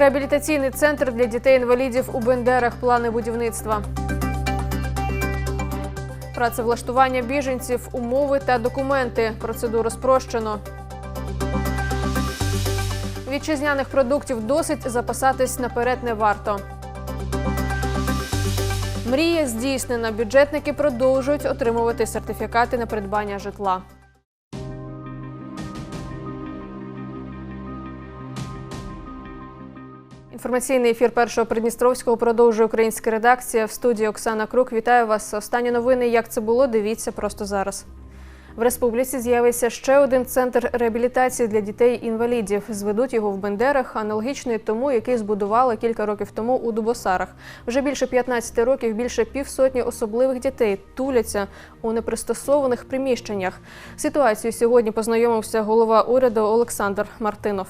Реабілітаційний центр для дітей-інвалідів у Бендерах. Плани будівництва. Працевлаштування біженців, умови та документи. Процедуру спрощено. Вітчизняних продуктів досить запасатись наперед не варто. Мрія здійснена. Бюджетники продовжують отримувати сертифікати на придбання житла. Інформаційний ефір першого Придністровського продовжує українська редакція. В студії Оксана Крук. Вітаю вас. Останні новини. Як це було? Дивіться просто зараз. В республіці з'явиться ще один центр реабілітації для дітей-інвалідів. Зведуть його в Бендерах, аналогічний тому, який збудували кілька років тому у Дубосарах. Вже більше 15 років більше півсотні особливих дітей туляться у непристосованих приміщеннях. Ситуацію сьогодні познайомився голова уряду Олександр Мартинов.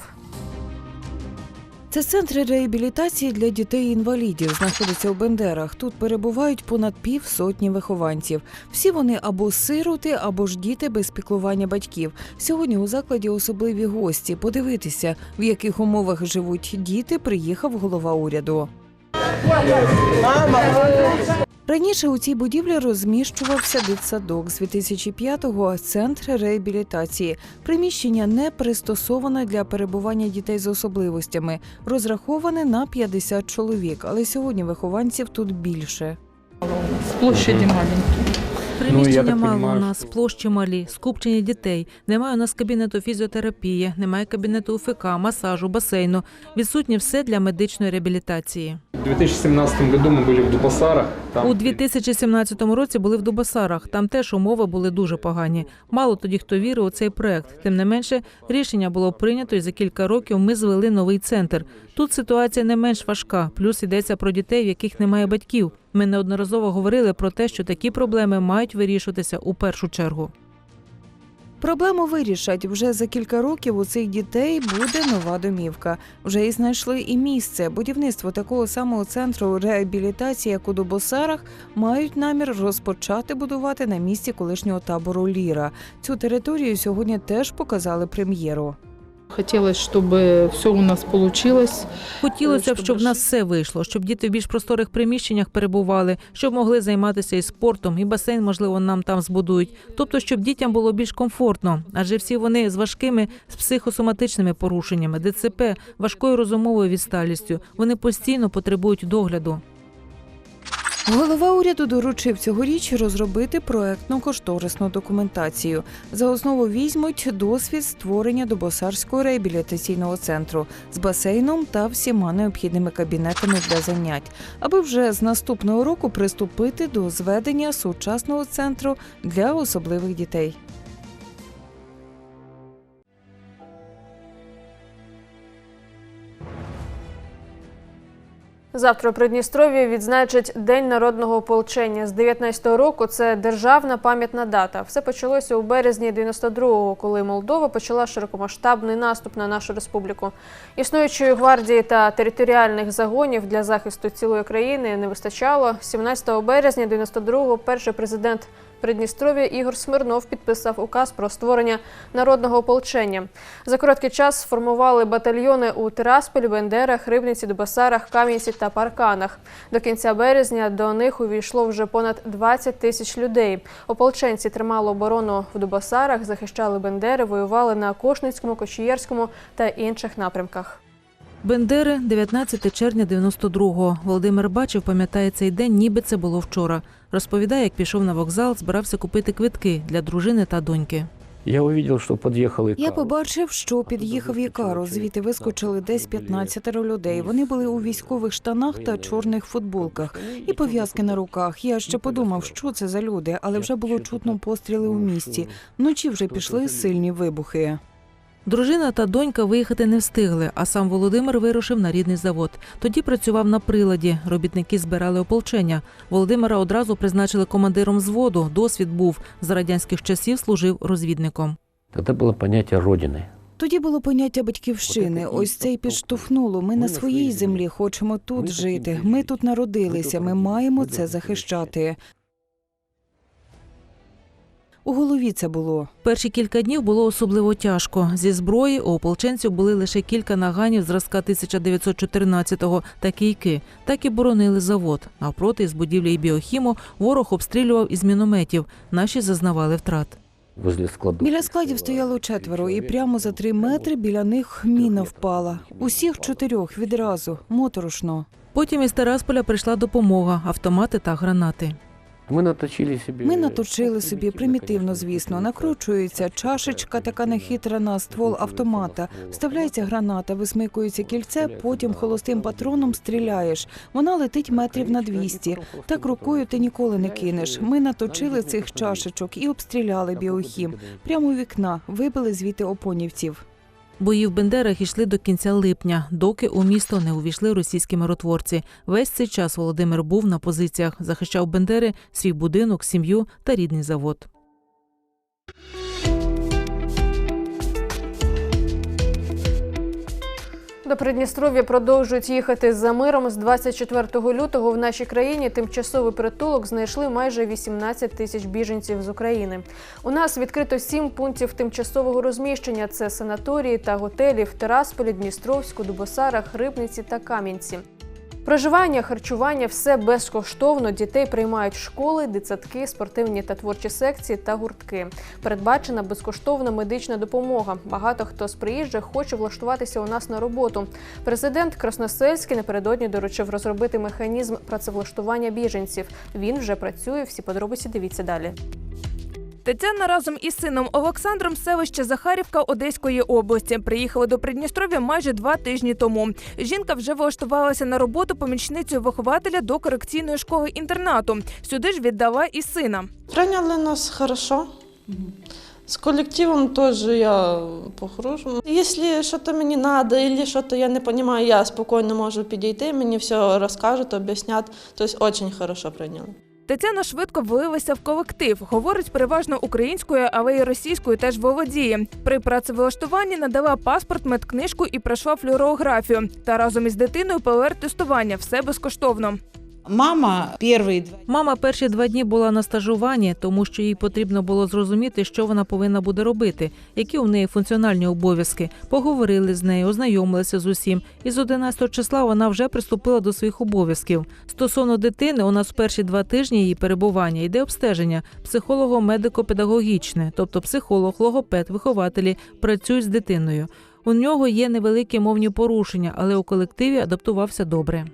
Це центр реабілітації для дітей-інвалідів. Знаходиться у Бендерах. Тут перебувають понад пів сотні вихованців. Всі вони або сироти, або ж діти без піклування батьків. Сьогодні у закладі особливі гості. Подивитися, в яких умовах живуть діти, приїхав голова уряду. Раніше у цій будівлі розміщувався дитсадок з 2005-го – центр реабілітації. Приміщення не пристосоване для перебування дітей з особливостями, розраховане на 50 чоловік, але сьогодні вихованців тут більше. Площаді маленькі. Приміщення так мало у нас, що- площі малі, скупчення дітей. Немає у нас кабінету фізіотерапії, немає кабінету УФК, масажу, басейну. Відсутнє все для медичної реабілітації. В 2017 году мы были в Дубасарах. Там У 2017 році були в Дубасарах. Там теж умови були дуже погані. Мало тоді хто вірив у цей проект. Тим не менше, рішення було прийнято, і за кілька років ми звели новий центр. Тут ситуація не менш важка. Плюс йдеться про дітей, в яких немає батьків. Ми неодноразово говорили про те, що такі проблеми мають вирішуватися у першу чергу. Проблему вирішать вже за кілька років. У цих дітей буде нова домівка. Вже і знайшли і місце. Будівництво такого самого центру реабілітації, як у Дубосарах, мають намір розпочати будувати на місці колишнього табору Ліра. Цю територію сьогодні теж показали прем'єру. Хотілося, щоб все у нас вийшло. Хотілося б, Щоб в нас все вийшло, щоб діти в більш просторих приміщеннях перебували, щоб могли займатися і спортом, і басейн, можливо, нам там збудують. Тобто, щоб дітям було більш комфортно, адже всі вони з важкими з психосоматичними порушеннями, ДЦП, важкою розумовою відсталістю. Вони постійно потребують догляду. Голова уряду доручив цьогоріч розробити проектно-кошторисну документацію. За основу візьмуть досвід створення добосарського реабілітаційного центру з басейном та всіма необхідними кабінетами для занять, аби вже з наступного року приступити до зведення сучасного центру для особливих дітей. Завтра у Придністров'ї відзначать День народного ополчення. З 19-го року це державна пам'ятна дата. Все почалося у березні 92-го, коли Молдова почала широкомасштабний наступ на нашу республіку. Існуючої гвардії та територіальних загонів для захисту цілої країни не вистачало. 17 березня 92-го перший президент Придністров'я Ігор Смирнов підписав указ про створення народного ополчення. За короткий час сформували батальйони у Тирасполі, Бендерах, Рибниці, Дубасарах, Кам'янці та Парканах. До кінця березня до них увійшло вже понад 20 тисяч людей. Ополченці тримали оборону в Дубасарах, захищали Бендери, воювали на Кошницькому, Кочієрському та інших напрямках. Бендери, 19 червня 92-го. Володимир бачив, пам'ятає цей день, ніби це було вчора. Розповідає, як пішов на вокзал, збирався купити квитки для дружини та доньки. Я увидел, что подъехал Икарус. Я побачив, що під'їхав Ікарус. Звідти вискочили десь 15 людей. Вони були у військових штанах та чорних футболках і пов'язки на руках. Я ще подумав, що це за люди, але вже було чутно постріли у місті. Вночі вже пішли сильні вибухи. Дружина та донька виїхати не встигли, а сам Володимир вирушив на рідний завод. Тоді працював на приладі. Робітники збирали ополчення. Володимира одразу призначили командиром взводу. Досвід був за радянських часів служив розвідником. Тогда было понятие Родины. Тоді було поняття батьківщини. Ось це й підштовхнуло. Ми на своїй землі хочемо тут жити. Ми тут народилися. Ми маємо це захищати. У голові це було. Перші кілька днів було особливо тяжко. Зі зброї у ополченців були лише кілька наганів зразка 1914-го та кійки. Так і боронили завод. Навпроти з будівлі біохіму ворог обстрілював із мінометів. Наші зазнавали втрат. Біля складів стояло четверо, і прямо за три метри біля них міна впала. Усіх чотирьох відразу, моторошно. Потім із Терасполя прийшла допомога, автомати та гранати. Мы наточили себе... Ми наточили собі примітивно, звісно. Накручується чашечка, така нехитра на ствол автомата. Вставляється граната, висмикується кільце, потім холостим патроном стріляєш. Вона летить метрів на 200. Так рукою ти ніколи не кинеш. Ми наточили цих чашечок і обстріляли біохім. Прямо у вікна вибили звідти опонівців. Бої в Бендерах йшли до кінця липня, доки у місто не увійшли російські миротворці. Весь цей час Володимир був на позиціях, захищав Бендери, свій будинок, сім'ю та рідний завод. До Придністров'я продовжують їхати за миром. З 24 лютого в нашій країні тимчасовий притулок знайшли майже 18 тисяч біженців з України. У нас відкрито сім пунктів тимчасового розміщення: це санаторії та готелі в Терасполі, Дністровську, Дубосарах, Рибниці та Кам'янці. Проживання, харчування все безкоштовно. Дітей приймають школи, дитсадки, спортивні та творчі секції та гуртки. Передбачена безкоштовна медична допомога. Багато хто з приїжджих хоче влаштуватися у нас на роботу. Президент Красносельський напередодні доручив розробити механізм працевлаштування біженців. Він вже працює. Всі подробиці дивіться далі. Тетяна разом із сином Олександром з селища Захарівка Одеської області приїхала до Придністров'я майже два тижні тому. Жінка вже влаштувалася на роботу помічницею вихователя до корекційної школи інтернату. Сюди ж віддала і сина. Приняли нас хорошо. С коллективом тоже я по-хорошему. Если что-то мені надо что-то я не понимаю, я спокійно можу підійти, мені все розкажуть, об'яснять. Тобто очень хорошо прийняли. Тетяна швидко влилася в колектив. Говорить переважно українською, але й російською теж володіє. При працевлаштуванні надала паспорт, медкнижку і пройшла флюорографію. Та разом із дитиною ПЛР-тестування все безкоштовно. Мама два Мама перші два дні була на стажуванні, тому що їй потрібно було зрозуміти, що вона повинна буде робити, які у неї функціональні обов'язки. Поговорили з нею, ознайомилися з усім. І з 11 числа вона вже приступила до своїх обов'язків. Стосовно дитини, у нас перші два тижні її перебування йде обстеження психолого-медико-педагогічне, тобто психолог, логопед, вихователі працюють з дитиною. У нього є невеликі мовні порушення, але у колективі адаптувався добре.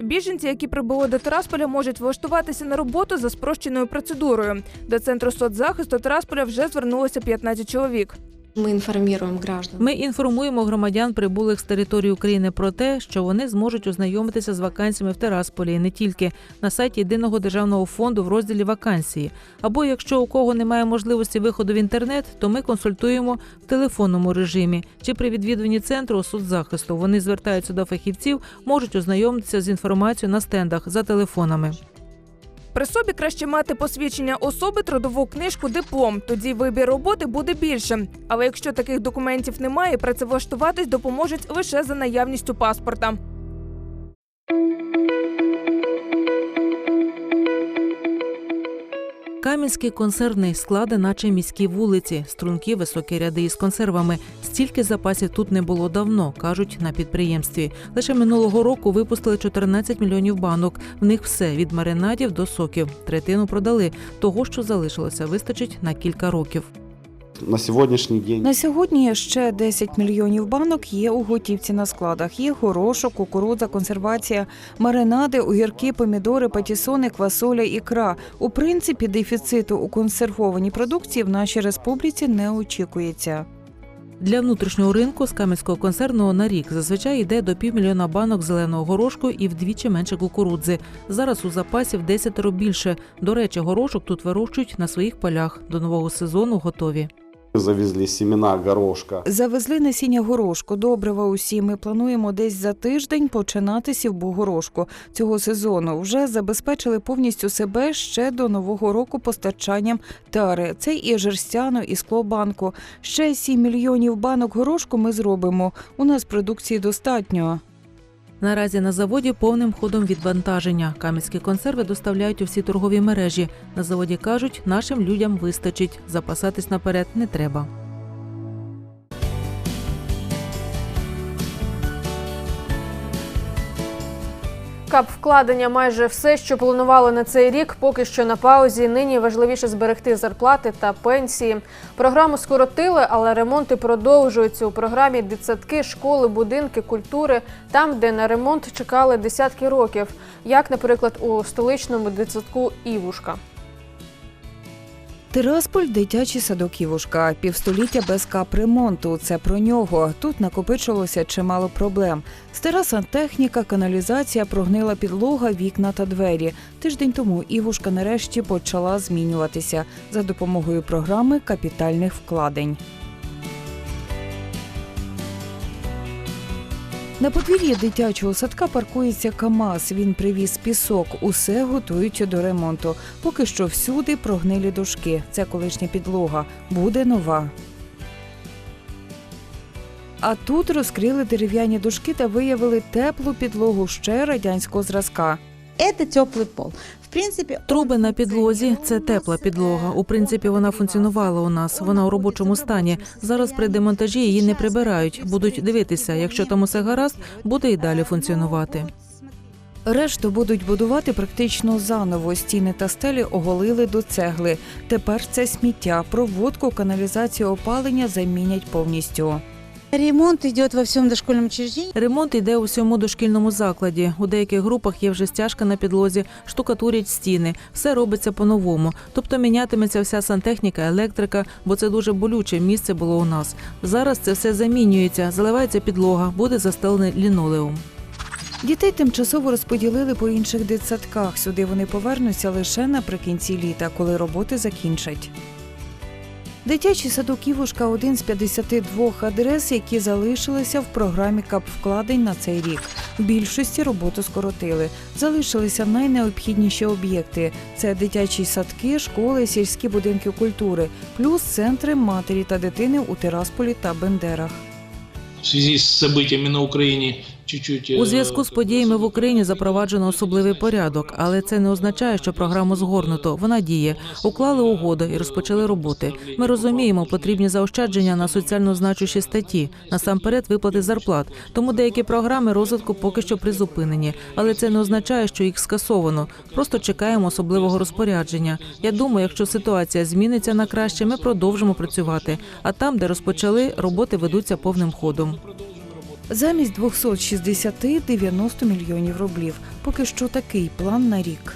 Біженці, які прибули до Тарасполя, можуть влаштуватися на роботу за спрощеною процедурою. До центру соцзахисту Тарасполя вже звернулося 15 чоловік. Мы информируем граждан. Ми інформуємо громадян, прибулих з території України, про те, що вони зможуть ознайомитися з вакансіями в Терасполі не тільки на сайті єдиного державного фонду в розділі вакансії. Або якщо у кого немає можливості виходу в інтернет, то ми консультуємо в телефонному режимі чи при відвідуванні центру соцзахисту. Вони звертаються до фахівців, можуть ознайомитися з інформацією на стендах за телефонами. При собі краще мати посвідчення особи, трудову книжку, диплом. Тоді вибір роботи буде більше. Але якщо таких документів немає, працевлаштуватись допоможуть лише за наявністю паспорта. Кам'янський консервний склади, наче міські вулиці, струнки, високі ряди із консервами. Стільки запасів тут не було давно, кажуть на підприємстві. Лише минулого року випустили 14 мільйонів банок. В них все від маринадів до соків. Третину продали. Того, що залишилося, вистачить на кілька років. На сьогоднішній день На сьогодні ще 10 мільйонів банок є у готівці на складах. Є горошок, кукурудза, консервація, маринади, огірки, помідори, патісони, квасоля, ікра. У принципі, дефіциту у консервованій продукції в нашій республіці не очікується. Для внутрішнього ринку з кам'янського концерну на рік зазвичай йде до півмільйона банок зеленого горошку і вдвічі менше кукурудзи. Зараз у запасі в десятеро більше. До речі, горошок тут вирощують на своїх полях. До нового сезону готові. Завезли семена горошка. Завезли насіння горошку. Добрива усі. Ми плануємо десь за тиждень починати сівбу горошку цього сезону. Вже забезпечили повністю себе ще до нового року постачанням тари. Це і жерстяну, і склобанку. Ще 7 мільйонів банок горошку ми зробимо. У нас продукції достатньо. Наразі на заводі повним ходом відвантаження. Кам'янські консерви доставляють у всі торгові мережі. На заводі кажуть, нашим людям вистачить. Запасатись наперед не треба. Кап вкладення майже все, що планували на цей рік, поки що на паузі. Нині важливіше зберегти зарплати та пенсії. Програму скоротили, але ремонти продовжуються. У програмі дитсадки, школи, будинки, культури там, де на ремонт чекали десятки років, як, наприклад, у столичному дитсадку Івушка. Тирасполь дитячий садок Івушка. Півстоліття без капремонту. Це про нього. Тут накопичилося чимало проблем. Стара сантехніка, каналізація, прогнила підлога, вікна та двері. Тиждень тому Івушка нарешті почала змінюватися за допомогою програми капітальних вкладень. На подвір'ї дитячого садка паркується КАМАЗ. Він привіз пісок. Усе готують до ремонту. Поки що всюди прогнилі дошки. Це колишня підлога. Буде нова. А тут розкрили дерев'яні дошки та виявили теплу підлогу ще радянського зразка. Это теплый пол. В принципе, Труби на підлозі це тепла підлога. У принципі, вона функціонувала у нас. Вона у робочому стані. Зараз при демонтажі її не прибирають. Будуть дивитися. Якщо там усе гаразд, буде і далі функціонувати. Решту будуть будувати практично заново. Стіни та стелі оголили до цегли. Тепер це сміття. Проводку, каналізацію, опалення замінять повністю. Ремонт идет во всем дошкольном учреждении. Ремонт йде у всьому дошкільному закладі. У деяких групах є вже стяжка на підлозі, штукатурять стіни. Все робиться по-новому. Тобто мінятиметься вся сантехніка, електрика, бо це дуже болюче місце було у нас. Зараз це все замінюється, заливається підлога, буде застелений лінолеум. Дітей тимчасово розподілили по інших дитсадках. Сюди вони повернуться лише наприкінці літа, коли роботи закінчать. Дитячий садок Івушка один з 52 адрес, які залишилися в програмі капвкладень на цей рік. Більшості роботу скоротили. Залишилися найнеобхідніші об'єкти: це дитячі садки, школи, сільські будинки культури, плюс центри матері та дитини у Тирасполі та Бендерах. в связи с событиями на Украине чуть-чуть... У зв'язку з подіями в Україні запроваджено особливий порядок, але це не означає, що програму згорнуто. Вона діє. Уклали угоду і розпочали роботи. Ми розуміємо, потрібні заощадження на соціально значущі статті, насамперед виплати зарплат. Тому деякі програми розвитку поки що призупинені, але це не означає, що їх скасовано. Просто чекаємо особливого розпорядження. Я думаю, якщо ситуація зміниться на краще, ми продовжимо працювати. А там, де розпочали, роботи ведуться повним ходом. Замість 260 – 90 мільйонів рублів. Поки що такий план на рік.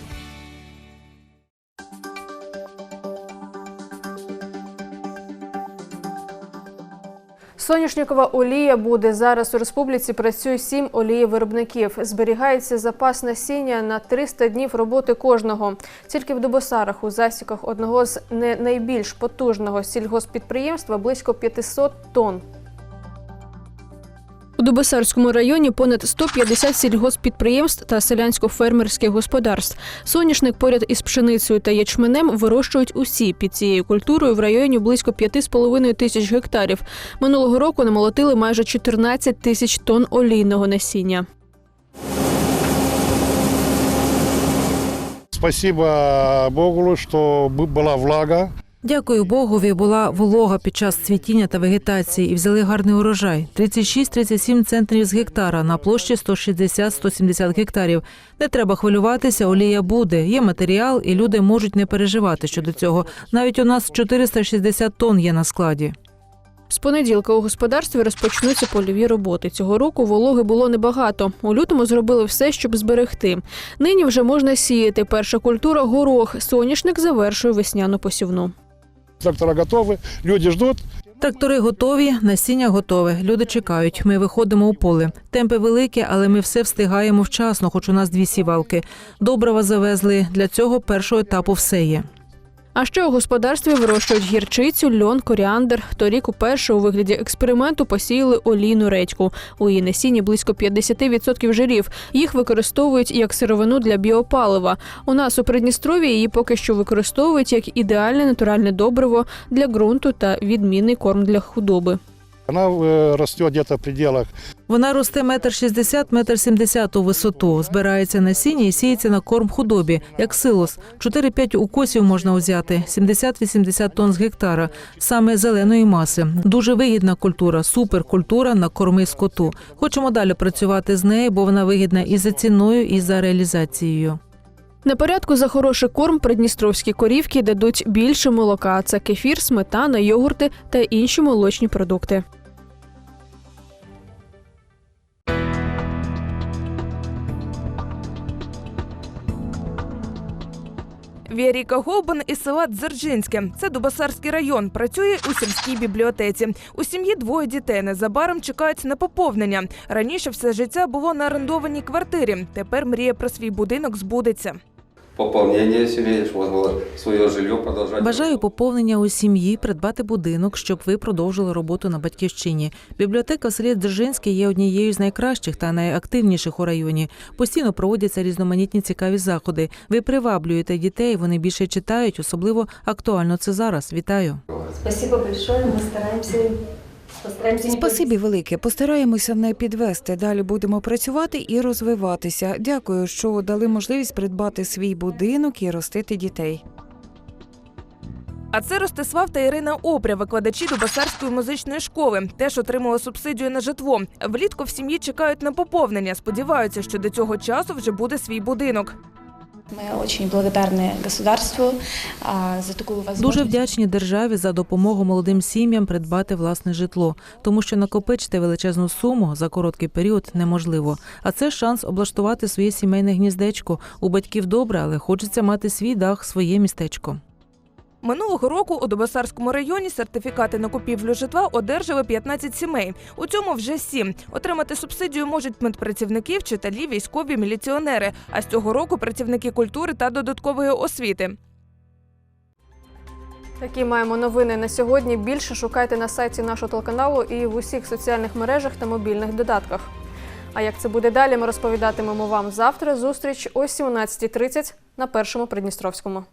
Соняшникова олія буде зараз у республіці. Працює сім олієвиробників. Зберігається запас насіння на 300 днів роботи кожного. Тільки в Дубосарах у засіках одного з не найбільш потужного сільгоспідприємства близько 500 тонн. У Дубосарському районі понад 150 сільгоспідприємств та селянсько-фермерських господарств. Соняшник поряд із пшеницею та ячменем вирощують усі під цією культурою в районі близько 5,5 тисяч гектарів. Минулого року намолотили майже 14 тисяч тонн олійного насіння. Спасибо Богу, что б- была влага. Дякую Богові, була волога під час цвітіння та вегетації і взяли гарний урожай. 36-37 центнерів з гектара на площі 160-170 гектарів. Не треба хвилюватися, олія буде. Є матеріал, і люди можуть не переживати щодо цього. Навіть у нас 460 тонн є на складі. З понеділка у господарстві розпочнуться польові роботи. Цього року вологи було небагато. У лютому зробили все, щоб зберегти. Нині вже можна сіяти. Перша культура горох. Соняшник завершує весняну посівну. Трактора готові, люди ждуть. Трактори готові, насіння готове. Люди чекають. Ми виходимо у поле. Темпи великі, але ми все встигаємо вчасно, хоч у нас дві сівалки. Добрива завезли. Для цього першого етапу все є. А ще у господарстві вирощують гірчицю, льон, коріандр. Торік уперше у вигляді експерименту посіяли олійну редьку. У її насінні близько 50% жирів. Їх використовують як сировину для біопалива. У нас у Придністров'ї її поки що використовують як ідеальне натуральне добриво для ґрунту та відмінний корм для худоби. Она э, растет где-то в пределах Вона росте метр шістдесят, метр сімдесят у висоту. Збирається насіння і сіється на корм худобі, як силос. 4-5 укосів можна узяти, 70-80 тонн з гектара, саме зеленої маси. Дуже вигідна культура, суперкультура на корми скоту. Хочемо далі працювати з нею, бо вона вигідна і за ціною, і за реалізацією. На порядку за хороший корм придністровські корівки дадуть більше молока. Це кефір, сметана, йогурти та інші молочні продукти. Віаріка Голбан із села Дзержинське. Це Дубасарський район. Працює у сільській бібліотеці. У сім'ї двоє дітей. Незабаром чекають на поповнення. Раніше все життя було на орендованій квартирі. Тепер мрія про свій будинок збудеться Пополнение семьи, чтобы было свое жилье продолжать. Бажаю поповнення у сім'ї, придбати будинок, щоб ви продовжили роботу на батьківщині. Бібліотека в селі Дзержинське є однією з найкращих та найактивніших у районі. Постійно проводяться різноманітні цікаві заходи. Ви приваблюєте дітей, вони більше читають, особливо актуально це зараз. Вітаю. Спасибо большое, мы стараемся, Спасибі велике. Постараємося не підвести. Далі будемо працювати і розвиватися. Дякую, що дали можливість придбати свій будинок і ростити дітей. А це Ростислав та Ірина Обря, викладачі Дубасарської музичної школи. Теж отримали субсидію на житло. Влітку в сім'ї чекають на поповнення. Сподіваються, що до цього часу вже буде свій будинок. Мы очень благодарні государству за такую возможность. Дуже вдячні державі за допомогу молодим сім'ям придбати власне житло, тому що накопичити величезну суму за короткий період неможливо. А це шанс облаштувати своє сімейне гніздечко. У батьків добре, але хочеться мати свій дах, своє містечко. Минулого року у Дубасарському районі сертифікати на купівлю житла одержали 15 сімей. У цьому вже сім. Отримати субсидію можуть медпрацівники, вчителі, військові, міліціонери. А з цього року працівники культури та додаткової освіти. Такі маємо новини на сьогодні. Більше шукайте на сайті нашого телеканалу і в усіх соціальних мережах та мобільних додатках. А як це буде далі, ми розповідатимемо вам завтра. Зустріч о 17.30 на першому Придністровському.